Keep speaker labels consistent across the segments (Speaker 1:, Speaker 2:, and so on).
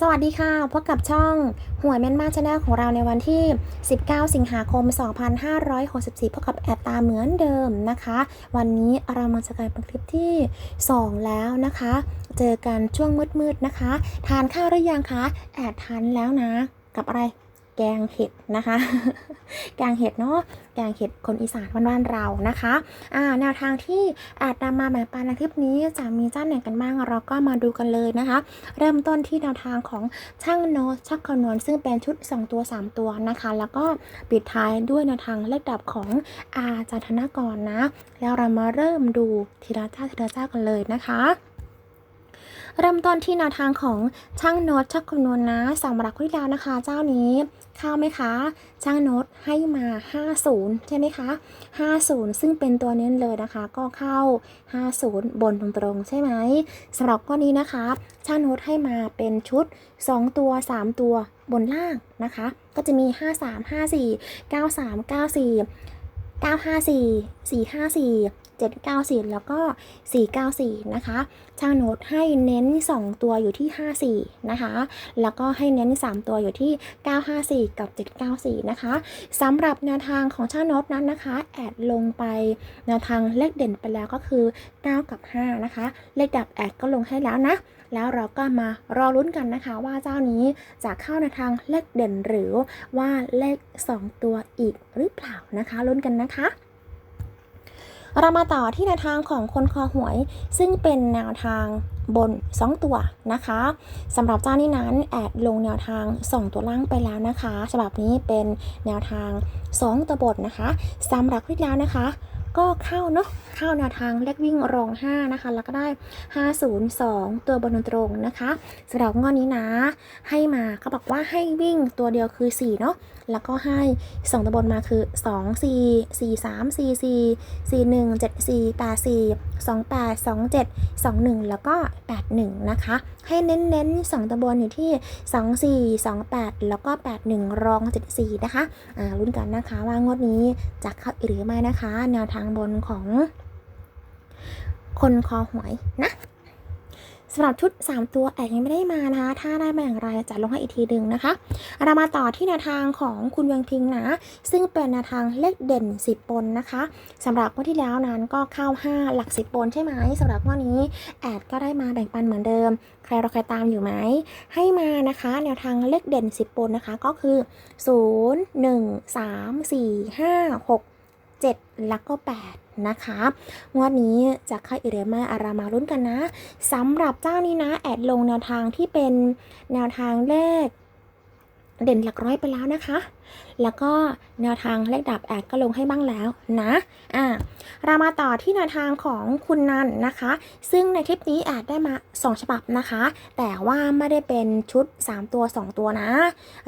Speaker 1: สวัสดีค่ะ พบกับช่องหวยแม่นมากชาแนลของเราในวันที่ 19 สิงหาคม 2564 พบกับแอดตาเหมือนเดิมนะคะ วันนี้เรามาจะกันเป็นคลิปที่ 2 แล้วนะคะ เจอกันช่วงมืดๆนะคะ ทานข้าวหรือยังคะ แอดทานแล้วนะ กับอะไร แกงเห็ดนะคะ แกงเห็ดเนาะแกงเห็ดคนอีสานบ้านๆเรานะคะอ่าแนวทางที่แอดนำมาแบ่งปันในคลิปนี้จะมีเจ้าไหนกันบ้าง เราก็มาดูกันเลยนะคะ เริ่มต้นที่แนวทางของช่างโนชักคำนวณซึ่งเป็นชุด 2 ตัว 3 ตัวนะคะ แล้วก็ปิดท้ายด้วยแนวทางเลขดับของอาจารย์ธนกรนะ แล้วเรามาเริ่มดูทีละเจ้าทีละเจ้ากันเลยนะคะ เริ่มต้นที่แนวทางของช่างโน้ตชักคำนวณนะสำหรับคลิปแล้วนะคะ เจ้านี้เข้าไหมคะ ช่างโน้ตให้มา 50 ใช่ไหมคะ 50 ซึ่งเป็นตัวเน้นเลยนะคะ ก็เข้า 50 บนตรงๆ ใช่ไหมสำหรับก้อนนี้นะคะ ช่างโน้ตให้มาเป็นชุด 2 ตัว 3 ตัวบนล่างนะคะ ก็จะมี 53 54 93 94 954 454 794 แล้วก็ 494 นะคะ ช่างโน้ตให้เน้น 2 ตัวอยู่ที่ 54 นะคะ แล้วก็ให้เน้น 3 ตัวอยู่ที่ 954 กับ 794 นะคะ สำหรับแนวทางของช่างโน้ตนั้นนะคะ แอดลงไปแนวทางเลขเด่นไปแล้วก็คือ 9 กับ 5 นะคะ เลขดับแอดก็ลงให้แล้วนะ แล้วเราก็มารอลุ้นกันนะคะ ว่าเจ้านี้จะเข้าในทางเลขเด่นหรือว่าเลข 2 ตัวอีกหรือเปล่านะคะลุ้นกันนะคะเรามาต่อที่แนวทางของคนคอหวย ซึ่งเป็นแนวทางบน 2 ตัวนะคะสำหรับเจ้านี้นั้นแอดลงแนวทาง 2 ตัวล่างไปแล้วนะคะฉบับนี้เป็นแนวทาง 2 ตัวบนนะคะสำหรับคลิปแล้วนะคะ ก็เข้าเนาะเข้าแนวทางเลขวิ่งรอง 5 นะคะ แล้วก็ได้ 502 ตัวบนตรงนะคะสำหรับงอนนี้นะ ให้มาเขาบอกว่าให้วิ่งตัวเดียวคือ 4 เนาะ แล้วก็ให้2ตัวบนมาคือ 2 4 4 3 4 4 4 1 7 4 8 4 2 8 2 7 2 1 แล้วก็ 8 1 นะคะ ให้เน้นๆ2ตัวบนอยู่ที่ 2 4 2 8 แล้วก็ 8 1 รอง 7 4 นะคะ อ่าลุ้นกันนะคะว่างวดนี้จะเข้าหรือไม่นะคะ แนวทางบนของคนคอหวยนะ สำหรับชุด 3 ตัวแอบยังไม่ได้มานะคะ ถ้าได้มาอย่างไรจะลงให้อีกทีหนึ่งนะคะ เรามาต่อที่แนวทางของคุณเวียงพิงนะ ซึ่งเป็นแนวทางเลขเด่น 10 ปนนะคะสำหรับงวดที่แล้วนั้นก็เข้า 5 หลัก 10 ปนใช่ไหมสำหรับงวดนี้แอดก็ได้มาแบ่งปันเหมือนเดิม ใครรอใครตามอยู่ไหม ให้มานะคะ แนวทางเลขเด่น 10 ปนนะคะ ก็คือ 0 1 3 4 5 6 7 แล้วก็ 8 นะคะ งวดนี้จะค่าอีกหรือไม่อารามาลุ้นกันนะสำหรับเจ้านี้นะ แอดลงแนวทางที่เป็นแนวทางเลข เด่นหลักร้อยไปแล้วนะคะ แล้วก็แนวทางเลขดับแอดก็ลงให้บ้างแล้วนะ อ่า เรามาต่อที่แนวทางของคุณนันนะคะ ซึ่งในคลิปนี้แอดได้มา 2 ฉบับนะคะ แต่ว่าไม่ได้เป็นชุด 3 ตัว 2 ตัวนะ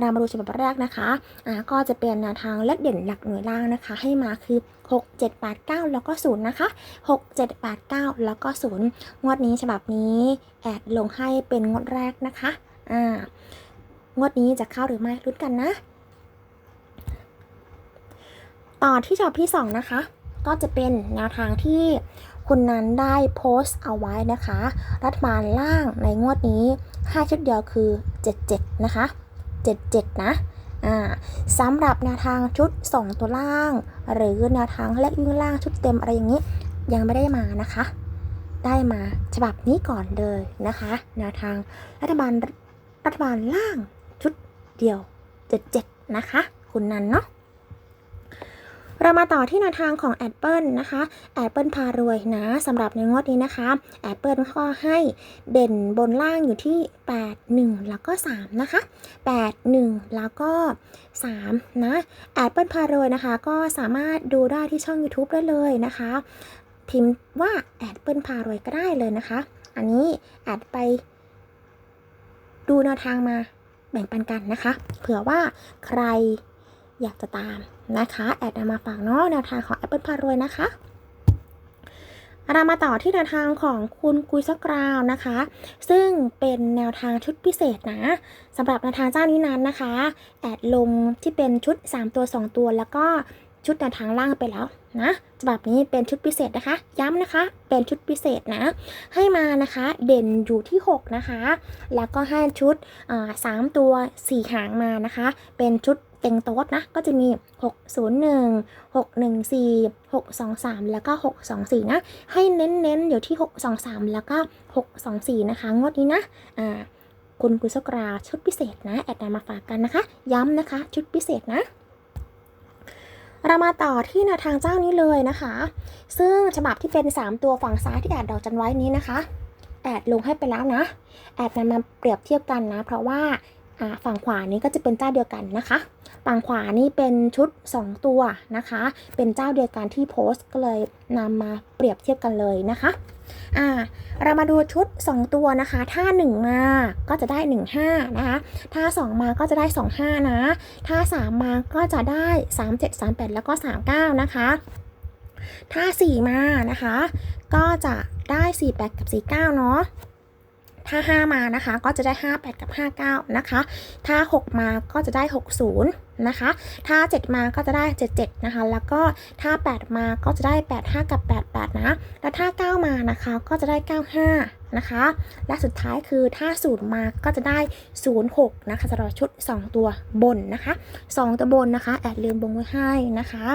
Speaker 1: เรามาดูฉบับแรกนะคะ อ่า ก็จะเป็นแนวทางเลขเด่นหลักหน่วยล่างนะคะ ให้มาคือ 6 7 8 9 แล้วก็ 0 นะคะ 6 7 8 9 แล้วก็ 0 งวดนี้ฉบับนี้แอดลงให้เป็นงวดแรกนะคะ อ่า งวดนี้จะเข้าหรือไม่ลุ้นกันนะ ต่อที่ฉบับที่ 2 นะคะ ก็จะเป็นแนวทางที่คุณนั้นได้โพสต์เอาไว้นะคะ รัฐบาลล่างในงวดนี้5ชุดเดียวคือ 77 นะคะ 77 นะสำหรับแนวทางชุด 2 ตัวล่าง หรือแนวทางเลขวิ่งล่างชุดเต็มอะไรอย่างนี้ ยังไม่ได้มานะคะ ได้มาฉบับนี้ก่อนเลยนะคะ แนวทางรัฐบาลรัฐบาลล่าง เดียว77นะคะ คุณนันเนาะเรามาต่อที่แนวทางของแอดเปิลนะคะแอดเปิลพารวยนะสำหรับในงวดนี้นะคะแอดเปิลก็ให้เด่นบนล่างอยู่ที่ 8 1 แล้วก็ 3 นะคะ 8 1 แล้วก็ 3 นะแอดเปิลพารวยนะคะ ก็สามารถดูได้ที่ช่อง YouTube ได้เลยนะคะ พิมพ์ว่าแอดเปิลพารวยก็ได้เลยนะคะ อันนี้แอดไปดูแนวทางมา แบ่งปันกันนะคะ เผื่อว่าใครอยากจะตามนะคะแอดนำมาฝากเนาะแนวทางของ Apple พารวยนะคะเรามาต่อที่แนวทางของคุณกุยสกราวนะคะ ซึ่งเป็นแนวทางชุดพิเศษนะสำหรับแนวทางเจ้านี้นั้นนะคะ แอดลงที่เป็นชุด 3 ตัว 2 ตัวแล้วก็ ชุดแนวทางล่างไปแล้วนะฉบับนี้เป็นชุดพิเศษนะคะ ย้ำนะคะ เป็นชุดพิเศษนะ ให้มานะคะ เด่นอยู่ที่ 6 นะคะ แล้วก็ให้ชุดสามตัว 4 หางมานะคะ เป็นชุดเต็งโต๊ดนะ ก็จะมี 601 614 623 แล้วก็ 624 นะ ให้เน้นๆ อยู่ที่ 623 แล้วก็ 624 นะคะ งวดนี้นะ อ่า คุณกุศกราชุดพิเศษนะ แอดนำมาฝากกันนะคะ ย้ำนะคะ ชุดพิเศษนะ เรามาต่อที่แนวทางเจ้านี้เลยนะคะ ซึ่งฉบับที่เป็น 3 ตัวฝั่งซ้ายที่แอดดอกจันไว้นี้นะคะ แอดลงให้ไปแล้วนะ แอดนำมาเปรียบเทียบกันนะ เพราะว่าฝั่งขวานี้ก็จะเป็นเจ้าเดียวกันนะคะ ฝั่งขวานี่เป็นชุด 2 ตัวนะคะ เป็นเจ้าเดียวกันที่โพสต์ก็เลยนำมาเปรียบเทียบกันเลยนะคะอ่าเรามาดูชุด 2 ตัวนะคะ ถ้า 1 มาก็จะได้ 15 นะคะ ถ้า 2 มาก็จะได้ 25 นะ ถ้า 3 มาก็จะได้ 37 38 แล้วก็ 39 นะคะ ถ้า 4 มานะคะ ก็จะได้ 48 กับ 49 เนาะ ถ้า 5 มานะคะ ก็จะได้ 58 กับ 59 นะคะ ถ้า 6 มาก็จะได้ 60 นะคะ ถ้า 7 มาก็จะได้ 77 นะคะ แล้วก็ถ้า 8 มาก็จะได้ 85 กับ 88 นะ แล้วถ้า 9 มานะคะ ก็จะได้ 95 นะคะ และสุดท้ายคือถ้า 0 มาก็จะได้ 06 นะคะสำหรับชุด 2 ตัวบนนะคะ 2 ตัวบนนะคะ แอดลืมบงไว้ให้นะคะ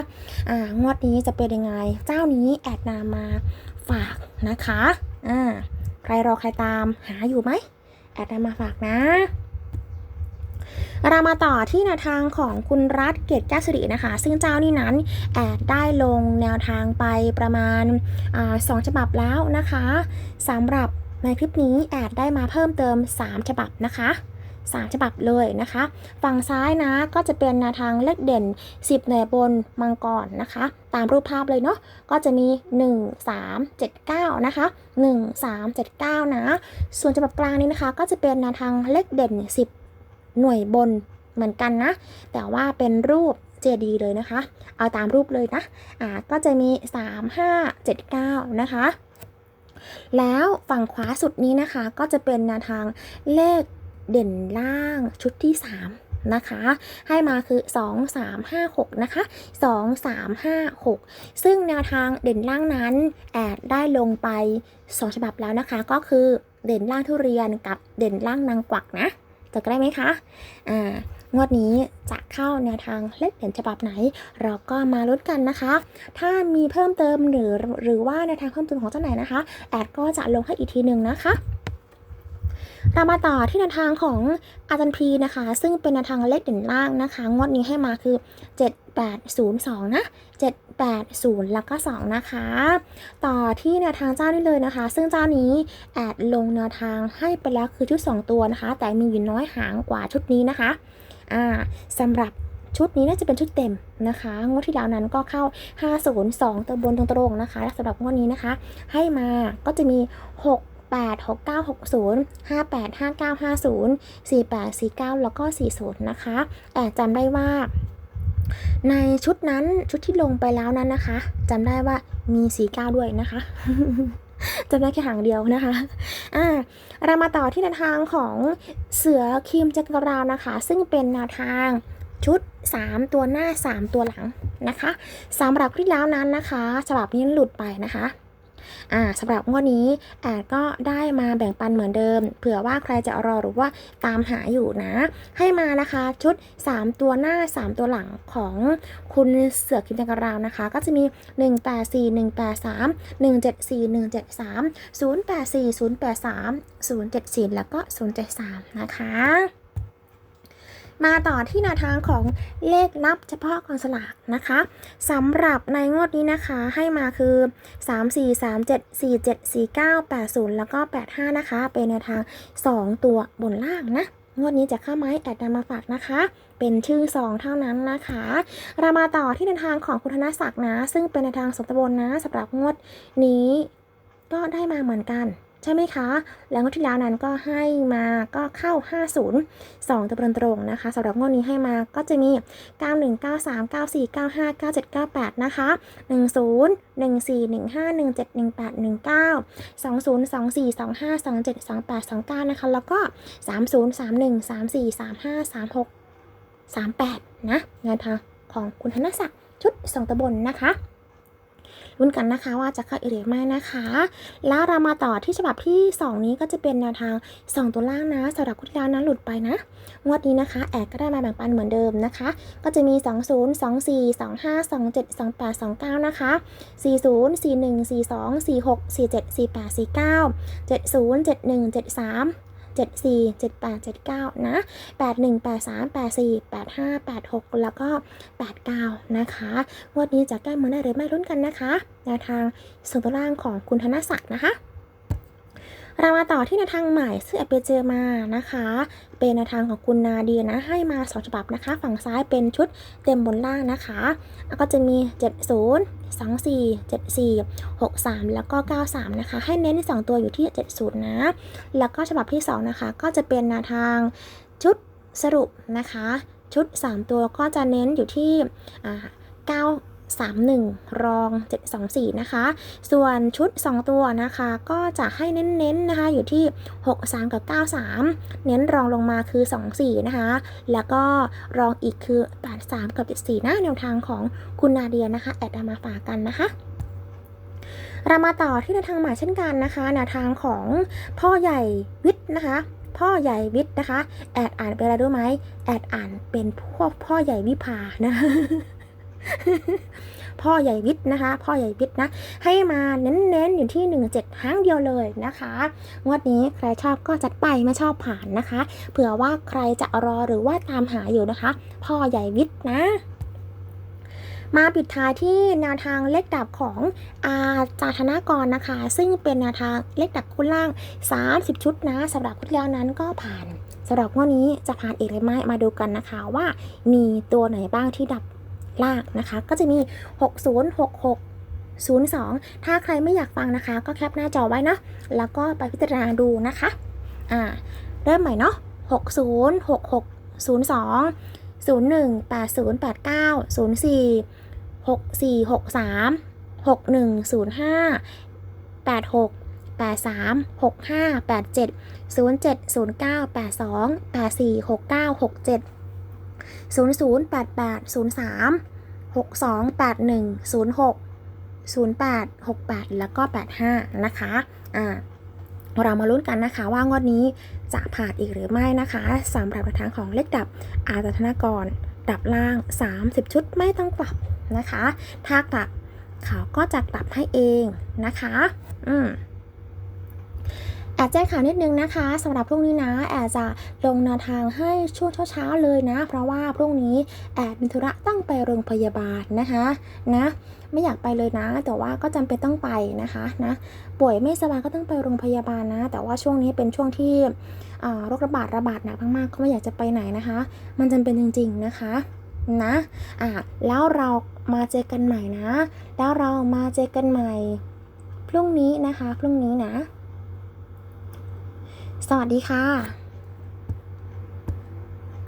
Speaker 1: อ่างวดนี้จะเป็นยังไง เจ้านี้แอดนำมาฝากนะคะอ่า ใครรอใครตามหาอยู่ไหมแอดมาฝากนะ เรามาต่อที่แนวทางของคุณรัฐเกตแก้วสิรินะคะ ซึ่งเจ้านี่นั้นแอดได้ลงแนวทางไปประมาณอสองฉบับแล้วนะคะสำหรับในคลิปนี้แอดได้มาเพิ่มเติม 3 ฉบับนะคะ 3 ฉบับเลยนะคะ ฝั่งซ้ายนะก็จะเป็นแนวทางเลขเด่น 10 หน่วยบนมังกรนะคะ ตามรูปภาพเลยเนาะก็จะมี 1 3 7 9 นะคะ 1 3 7 9 นะ ส่วนฉบับกลางนี้นะคะ ก็จะเป็นแนวทางเลขเด่น 10 หน่วยบนเหมือนกันนะ แต่ว่าเป็นรูปเจดีเลยนะคะ เอาตามรูปเลยนะ อ่า ก็จะมี 3 5 7 9 นะคะ แล้วฝั่งขวาสุดนี้นะคะ ก็จะเป็นแนวทางเลข เด่นล่างชุดที่ 3 นะคะ ให้มาคือ 2 3 5 6 นะคะ 2 3 5 6 ซึ่งแนวทางเด่นล่างนั้น แอดได้ลงไป 2 ฉบับแล้วนะคะ ก็คือเด่นล่างทุเรียนกับเด่นล่างนางกวักนะจะได้ไหมคะ อ่า งวดนี้จะเข้าแนวทางเลขเด่นฉบับไหน เราก็มาลุ้นกันนะคะ ถ้ามีเพิ่มเติมหรือหรือว่าแนวทางเพิ่มเติมของเจ้าไหนนะคะ แอดก็จะลงให้อีกทีหนึ่งนะคะ เรามาต่อที่แนวทางของอาจารย์พีนะคะ ซึ่งเป็นแนวทางเลขเด่นล่างนะคะ งวดนี้ให้มาคือ 7802 นะ 780 แล้วก็ 2 นะคะ ต่อที่แนวทางเจ้านี้เลยนะคะ ซึ่งเจ้านี้แอดลงแนวทางให้ไปแล้วคือชุด 2 ตัวนะคะ แต่มีอยู่น้อยหางกว่าชุดนี้นะคะ อ่าสำหรับชุดนี้น่าจะเป็นชุดเต็มนะคะ งวดที่แล้วนั้นก็เข้า 502ตัวบนตรงๆนะคะ และสำหรับงวดนี้นะคะ ให้มาก็จะมี 6 8 6 9 6 0 5 8 5 9 5 0 4 8 4 9 แล้วก็ 40 นะคะแต่จำได้ว่าในชุดนั้นชุดที่ลงไปแล้วนั้นนะคะจำได้ว่ามี49ด้วยนะคะจำได้แค่หางเดียวนะคะอ่าเรามาต่อที่แนวทางของเสือครีมจักรรานะคะ ซึ่งเป็นแนวทางชุด 3 ตัวหน้า 3 ตัวหลังนะคะสำหรับคลิปแล้วนั้นนะคะฉบับนี้หลุดไปนะคะ อ่าสำหรับงวดนี้แอดก็ได้มาแบ่งปันเหมือนเดิม เผื่อว่าใครจะรอหรือว่าตามหาอยู่นะ ให้มานะคะชุด 3 ตัวหน้า 3 ตัวหลังของคุณเสือคิมจักรราวนะคะ ก็จะมี 184 183 174 173 084 083 074 แล้วก็ 073 นะคะ มาต่อที่แนวทางของเลขนับเฉพาะกองสลากนะคะสำหรับในงวดนี้นะคะให้มาคือ 3 4 3 7 4 7 4 9 8 0 แล้วก็ 85 นะคะ เป็นแนวทาง 2 ตัวบนล่างนะงวดนี้จะเข้าไหมแอดนำมาฝากนะคะ เป็นชื่อ2เท่านั้นนะคะ เรามาต่อที่แนวทางของคุณธนศักดิ์นะ ซึ่งเป็นแนวทางสมตบนนะสำหรับงวดนี้ก็ได้มาเหมือนกัน ใช่ไหมคะ แล้วงวดที่แล้วนั้นก็ให้มาก็เข้า 50 2ตัวตรงๆนะคะสำหรับงวดนี้ให้มาก็จะมี 91 93 94 95 97 98 นะคะ 10 14 15 17 18 19 20 24 25 27 28 29 นะคะ แล้วก็ 30 31 34 35 36 38 นะงานทางของคุณธนศักดิ์ชุดสองตัวบนนะคะ ลุ้นกันนะคะว่าจะเข้าหรือไม่นะคะ แล้วเรามาต่อที่ฉบับที่ 2 นี้ก็จะเป็นแนวทาง 2 ตัวล่างนะสำหรับคุณที่แล้วนั้นหลุดไปนะ งวดนี้นะคะแอดก็ได้มาแบ่งปันเหมือนเดิมนะคะ ก็จะมี 20 24 25 27 28 29 นะคะ 40 41 42 46 47 48 49 70 71 73 74 78 79 นะ 81 83 84 85 86 แล้วก็ 89 นะคะงวดนี้จะแก้มือได้หรือไม่ลุ้นกันนะคะแนวทางส่วนตัวล่างของคุณธนศักดิ์นะคะเรามาต่อที่แนวทางใหม่ซึ่งแอบไปเจอมานะคะ เป็นแนวทางของคุณนาเดียนะ ให้มาสองฉบับนะคะ ฝั่งซ้ายเป็นชุดเต็มบนล่างนะคะ แล้วก็จะมี 70 24 74 63 แล้วก็ 93 นะคะ ให้เน้นสองตัวอยู่ที่ 70 นะ แล้วก็ฉบับที่ 2 นะคะ ก็จะเป็นแนวทางชุดสรุปนะคะ ชุด 3 ตัวก็จะเน้นอยู่ที่ 9า931 รอง 724 นะคะ ส่วนชุด 2 ตัวนะคะ ก็จะให้เน้นๆนะคะ อยู่ที่ 63 กับ 93 เน้นรองลงมาคือ 24 นะคะ แล้วก็รองอีกคือ 83 กับ 74 นะแนวทางของคุณนาเดียนะคะ แอดมาฝากกันนะคะเรามาต่อที่แนวทางใหม่เช่นกันนะคะแนวทางของพ่อใหญ่วิทย์นะคะ พ่อใหญ่วิทย์นะคะ แอดอ่านเป็นอะไรรู้ไหมแอดอ่านเป็นพ่อพ่อใหญ่วิภานะ พ่อใหญ่วิทย์นะคะ พ่อใหญ่วิทย์นะ ให้มาเน้นๆอยู่ที่ 17 ห้างเดียวเลยนะคะงวดนี้ใครชอบก็จัดไปไม่ชอบผ่านนะคะ เผื่อว่าใครจะรอหรือว่าตามหาอยู่นะคะ พ่อใหญ่วิทย์นะมาปิดท้ายที่แนวทางเลขดับของอาจารธนากรนะคะ ซึ่งเป็นแนวทางเลขดับคุณล่าง 30 ชุดนะสำหรับคุณแล้วนั้นก็ผ่านสำหรับงวดนี้จะผ่านอีกหรือไม่มาดูกันนะคะว่ามีตัวไหนบ้างที่ดับ ลางนะคะ ก็จะมี 6066 02 ถ้าใครไม่อยากฟังนะคะ ก็แคปหน้าจอไว้นะ แล้วก็ไปพิจารณาดูนะคะ อ่า เริ่มใหม่เนาะ60 66 02 01 80 89 04 64 63 61 05 86 83 65 87 07 09 82 84 69 67 00 88 03 62 81 06 08 68 แล้วก็ 85 นะคะอ่าเรามาลุ้นกันนะคะว่างวดนี้จะผ่านอีกหรือไม่นะคะสำหรับทางของเลขดับอาจารธนากร ดับล่าง 30 ชุดไม่ต้องกลับนะคะ ถ้ากลับเขาก็จะกลับให้เองนะคะ อืม แอบแจ้งข่าวนิดนึงนะคะสำหรับพรุ่งนี้นะ แอบจะลงแนวทางให้ช่วงเช้าๆเลยนะ เพราะว่าพรุ่งนี้แอบมีธุระต้องไปโรงพยาบาลนะคะนะไม่อยากไปเลยนะ แต่ว่าก็จำเป็นต้องไปนะคะนะป่วยไม่สบายก็ต้องไปโรงพยาบาลนะ แต่ว่าช่วงนี้เป็นช่วงที่อ่าโรคระบาดระบาดหนักมากๆก็ไม่อยากจะไปไหนนะคะ มันจำเป็นจริง ๆนะคะนะอ่าแล้วเรามาเจอกันใหม่นะ แล้วเรามาเจอกันใหม่ พรุ่งนี้นะคะ พรุ่งนี้นะ สวัสดีค่ะ